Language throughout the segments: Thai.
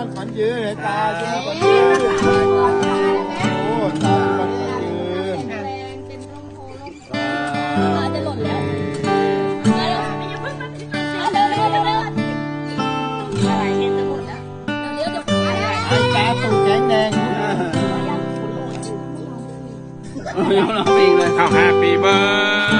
ันขันยืนตาสุนยืนโตาสุภรยืนตรเอาแฮปปีเบอร์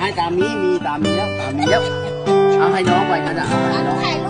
ให้ตามนี้มีตามนี้แล้วตามนี้แล้วเอาให้น้องไปนะจ๊ะเอาให้น้องถ่ายรูป